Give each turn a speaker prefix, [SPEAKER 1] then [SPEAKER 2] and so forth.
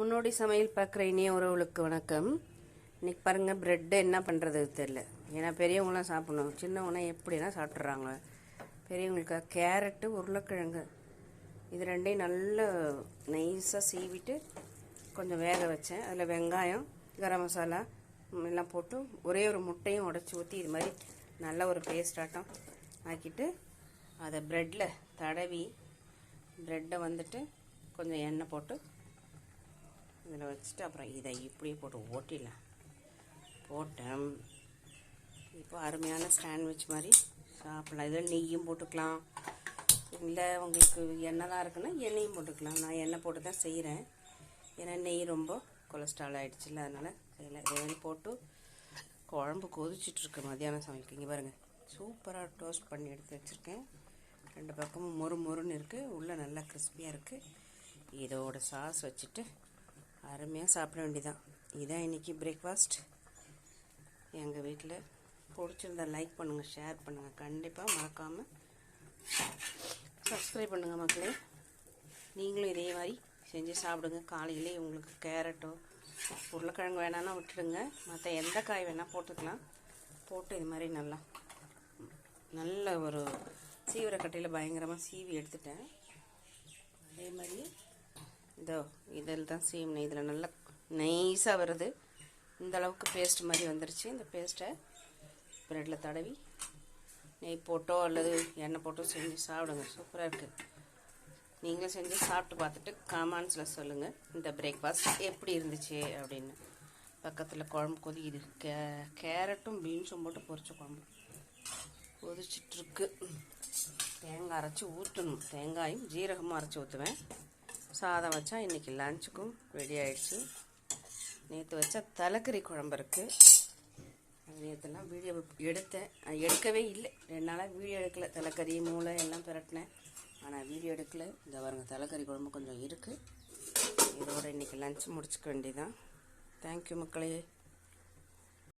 [SPEAKER 1] முன்னோடி சமையல் பார்க்குற இனிய உறவுகளுக்கு வணக்கம். இன்னைக்கு பாருங்கள் ப்ரெட்டு என்ன பண்ணுறது தெரில ஏன்னா பெரியவங்களாம் சாப்பிடணும். சின்னவங்களாம் எப்படின்னா சாப்பிட்றாங்க பெரியவங்களுக்காக கேரட்டு உருளைக்கிழங்கு. இது ரெண்டையும் நல்லா நைஸாக சீவிட்டு கொஞ்சம் வேக வச்சேன். அதில் வெங்காயம் கரம் மசாலா எல்லாம் போட்டு ஒரே ஒரு முட்டையும் உடச்சி ஊற்றி இது மாதிரி நல்ல ஒரு பேஸ்ட் ஆட்டம் ஆக்கிட்டு அதை ப்ரெட்டில் தடவி ப்ரெட்டை வந்துட்டு கொஞ்சம் எண்ணெய் போட்டு இதில் வச்சுட்டு அப்புறம் இதை இப்படியே போட்டு ஓட்டிடலாம். போட்டேன் இப்போ அருமையான சாண்ட்விச் மாதிரி சாப்பிடலாம். இதில் நெய்யும் போட்டுக்கலாம். இல்லை உங்களுக்கு எண்ணெய் தான் இருக்குன்னா எண்ணெயும் போட்டுக்கலாம். நான் எண்ணெய் போட்டு தான் செய்கிறேன். ஏன்னா நெய் ரொம்ப கொலஸ்ட்ரால் ஆகிடுச்சுல அதனால் செய்யலை இதே மாதிரி போட்டு குழம்பு கொதிச்சிட்டு மதியானம் மத்தியானம் சமையலுக்கு. இங்கே பாருங்கள் சூப்பராக டோஸ்ட் பண்ணி எடுத்து வச்சுருக்கேன். ரெண்டு பக்கமும் மொறு மொறுன்னு இருக்குது உள்ளே நல்லா கிறிஸ்பியாக இருக்குது இதோட சாஸ் வச்சுட்டு அருமையாக சாப்பிட வேண்டியதான் இதான் இன்றைக்கி பிரேக்ஃபாஸ்ட் எங்கள் வீட்டில் பிடிச்சிருந்தா லைக் பண்ணுங்கள் ஷேர் பண்ணுங்கள் கண்டிப்பாக மறக்காமல் சப்ஸ்கிரைப் பண்ணுங்கள் மக்களே. நீங்களும் இதே மாதிரி செஞ்சு சாப்பிடுங்க. காலையிலே உங்களுக்கு கேரட்டோ உருளைக்கிழங்கு வேணான்னா விட்டுடுங்க. மற்ற எந்த காய் வேணால் போட்டுக்கலாம். போட்டு இது மாதிரி நல்லா நல்ல ஒரு சீவிரக்கட்டையில் பயங்கரமாக சீவி எடுத்துட்டேன். இதோ இதில் தான் சீவினேன் இதில் நல்லா நைஸாக வருது. இந்த அளவுக்கு பேஸ்ட் மாதிரி வந்துருச்சு. இந்த பேஸ்ட்டை ப்ரெட்டில் தடவி நெய் போட்டோ அல்லது எண்ணெய் போட்டோ செஞ்சு சாப்பிடுங்க. சூப்பராக இருக்குது நீங்களும் செஞ்சு சாப்பிட்டு பார்த்துட்டு கமெண்ட்ஸில் சொல்லுங்கள் இந்த பிரேக்ஃபாஸ்ட் எப்படி இருந்துச்சு அப்படின்னு. பக்கத்தில் குழம்பு கொதிக்குது. கே கேரட்டும் பீன்ஸும் போட்டு பொரிச்ச குழம்பு. கொதிச்சிட்ருக்கு தேங்காய் அரைச்சி ஊற்றணும் தேங்காயும் ஜீரகமும் அரைச்சி ஊற்றுவேன் சாதம் வச்சா இன்றைக்கி லஞ்சுக்கும் ரெடி ஆயிடுச்சு. நேற்று வச்ச தலைக்கறி குழம்பு இருக்குது நேற்றுலாம் வீடியோ எடுத்தேன். எடுக்கவே இல்லை. ரெண்டு நாளாக வீடியோ எடுக்கல. தலைக்கறி மூளை எல்லாம் பிரட்டினேன். ஆனால் வீடியோ எடுக்கல. இந்த பாருங்க தலைக்கறி குழம்பு கொஞ்சம் இருக்குது இதோட இன்றைக்கி லஞ்ச் முடிச்சுக்க வேண்டியதான் தேங்க்யூ மக்களே.